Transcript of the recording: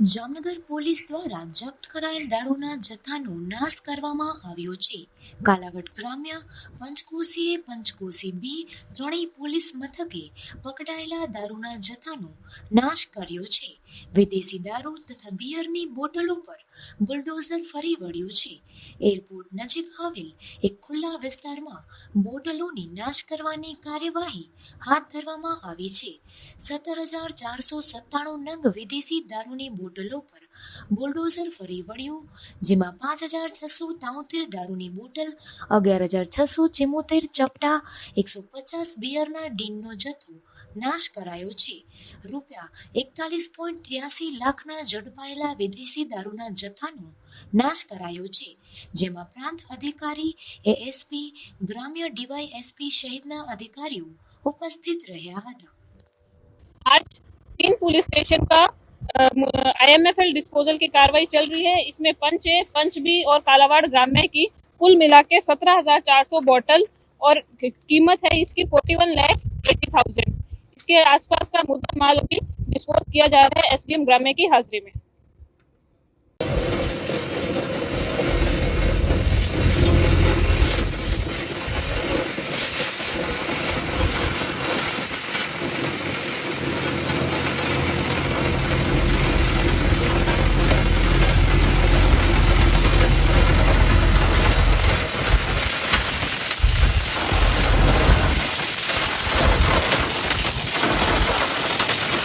Jamnagar police દ્વારા જપ્ત કરાયેલ દારૂના જથ્થાનો નાશ કરવામાં આવ્યો છે. કાલાવડ ગ્રામ્ય પંચકોશીએ પંચકોશી બી ત્રણેય પોલીસ મથકે પકડાયેલા દારૂના જથ્થાનો નાશ કર્યો છે. વિદેશી દારૂ તથા બિયરની બોટલો પર બુલડોઝર ફરી વળ્યું છે. એરપોર્ટ નજીક આવેલ એક ખુલ્લા વિસ્તારમાં બોટલોની નાશ કરવાની કાર્યવાહી હાથ ધરવામાં આવી છે. સત્તર હજાર ચારસો સત્તાણું નંગ વિદેશી દારૂની બોટલો પર બુલડોઝર ફરી વળ્યું, જેમાં પાંચ હજાર છસો તાઉતેર દારૂની બોટલ, અગિયાર હજાર છસો ચિમોતેર ચપટા, એકસો પચાસ બિયરના ડીનનો જથ્થો નાશ કરાયો છે. રૂપિયા એકતાલીસ પોઈન્ટ ત્ર્યાસી લાખના ઝડપાયેલા વિદેશી દારૂના જથ્થાનો નાશ કરાયો છે જેમાં પ્રાંત અધિકારી એએસપી ગ્રામ્ય ડીવાયએસપી સહિતના અધિકારીઓ ઉપસ્થિત રહ્યા હતા आज तीन पुलिस स्टेशन का आईएमएफएल डिस्पोजल की कार्रवाई चल रही है इसमें पंच ए पंच बी और कालावाड़ ग्राम्य की कुल मिला के सत्रह हजार चार सौ बॉटल और कीमत है इसकी forty one lakh eighty thousand इसके आसपास का मुद्दा माल अभी डिस्पोज किया जा रहा है एसडीएम ग्राम्य की हाजिरी में